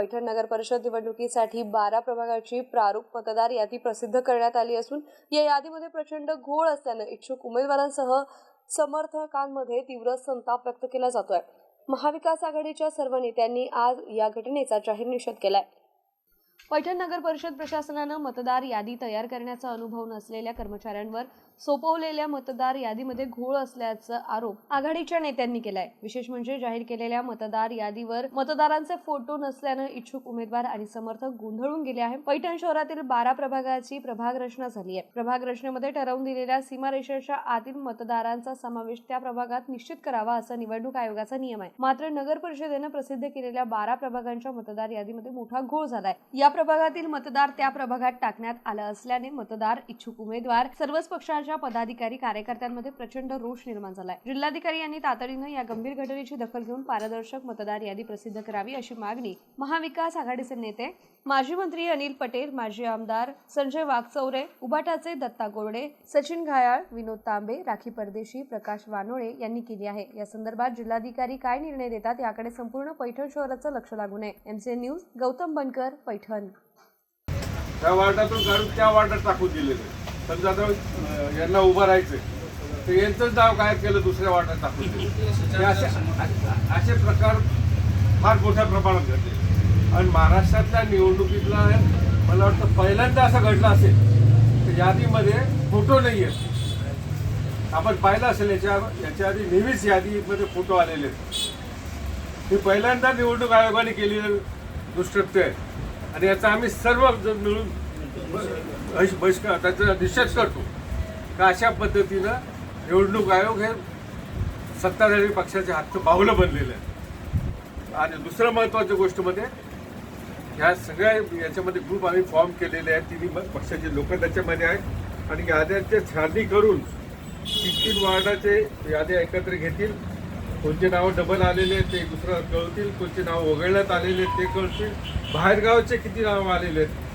पैठण नगर परिषद निवडणुकीसाठी बारा प्रभागाची प्रारूप मतदार यादी प्रसिद्ध करण्यात आली असून या यादीमध्ये प्रचंड घोळ असल्यानं इच्छुक उमेदवारांसह समर्थकांमध्ये तीव्र संताप व्यक्त केला जातोय. महाविकास आघाडीच्या सर्व नेत्यांनी आज या घटनेचा जाहीर निषेध केलाय. पैठण नगर परिषद प्रशासनानं मतदार यादी तयार करण्याचा अनुभव नसलेल्या कर्मचाऱ्यांवर सोपवलेल्या मतदार यादीमध्ये घोळ असल्याचा आरोप आघाडीच्या नेत्यांनी केलाय. विशेष म्हणजे जाहीर केलेल्या मतदार यादीवर मतदारांचे फोटो नसल्यानं इच्छुक उमेदवार आणि समर्थक गोंधळून गेले आहे पैठण शहरातील बारा प्रभागाची प्रभाग रचना झाली आहे. प्रभाग रचनेमध्ये ठरवून दिलेल्या सीमारेषेच्या आतील मतदारांचा समावेश त्या प्रभागात निश्चित करावा असा निवडणूक आयोगाचा नियम आहे. मात्र नगर परिषदेनं प्रसिद्ध केलेल्या बारा प्रभागांच्या मतदार यादीमध्ये मोठा घोळ झालाय. या प्रभागातील मतदार त्या प्रभागात टाकण्यात आला असल्याने मतदार इच्छुक उमेदवार सर्वच पक्षांच्या पदाधिकारी कार्यकर्त्यांमध्ये प्रचंड रोष निर्माण झालाय. जिल्हाधिकारी यांनी तातडीनं या गंभीर घटनेची दखल घेऊन पारदर्शक मतदार यादी प्रसिद्ध करावी अशी मागणी महाविकास आघाडीचे नेते माजी मंत्री अनिल पटेल माजी आमदार संजय वाघचौरे उबाटाचे दत्ता गोरडे सचिन घायाळ विनोद तांबे राखी परदेशी प्रकाश वानोळे यांनी केली आहे. या संदर्भात जिल्हाधिकारी काय निर्णय देतात याकडे संपूर्ण पैठण शहराचं लक्ष लागू नये. MC news Gautam Bankar Paithan. त्या वार्डातून काढून त्या वार्डात टाकून दिलेलं समजा आता यांना उभं राहायचं तर यांचंच नाव काय केलं दुसऱ्या वार्डात टाकून असे असे प्रकार फार मोठ्या प्रमाणात घडले. आणि महाराष्ट्रातल्या निवडणुकीतला मला वाटतं पहिल्यांदा असं घडलं असेल तर यादीमध्ये फोटो नाही आहेत आपण पाहिलं असेल याच्या याच्या आधी नेहमीच यादीमध्ये फोटो आलेले आहेत. हे पहिल्यांदा निवडणूक आयोगाने केलेलं दुष्कृत्य आहे. आणि याचा आम्ही सर्व जण मिळून बहिष्कार त्याचा निषेध करतो का अशा पद्धतीनं निवडणूक आयोग हे सत्ताधारी पक्षाचे हात बाहुलं बनलेलं आहे आणि दुसरं महत्त्वाच्या गोष्टीमध्ये ह्या सगळ्या याच्यामध्ये ग्रुप आम्ही फॉर्म केलेले आहेत तिन्ही पक्षाचे लोक त्याच्यामध्ये आहेत. आणि याद्यांचे छाननी करून तीन तीन वार्डाचे याद्या एकत्र घेतील. कोणते नावं डबल आलेले आहेत ते दुसरं कळतील. कोणते नावं वगळण्यात आलेले आहेत ते कळतील. बाहेरगावचे किती नावं आलेले आहेत?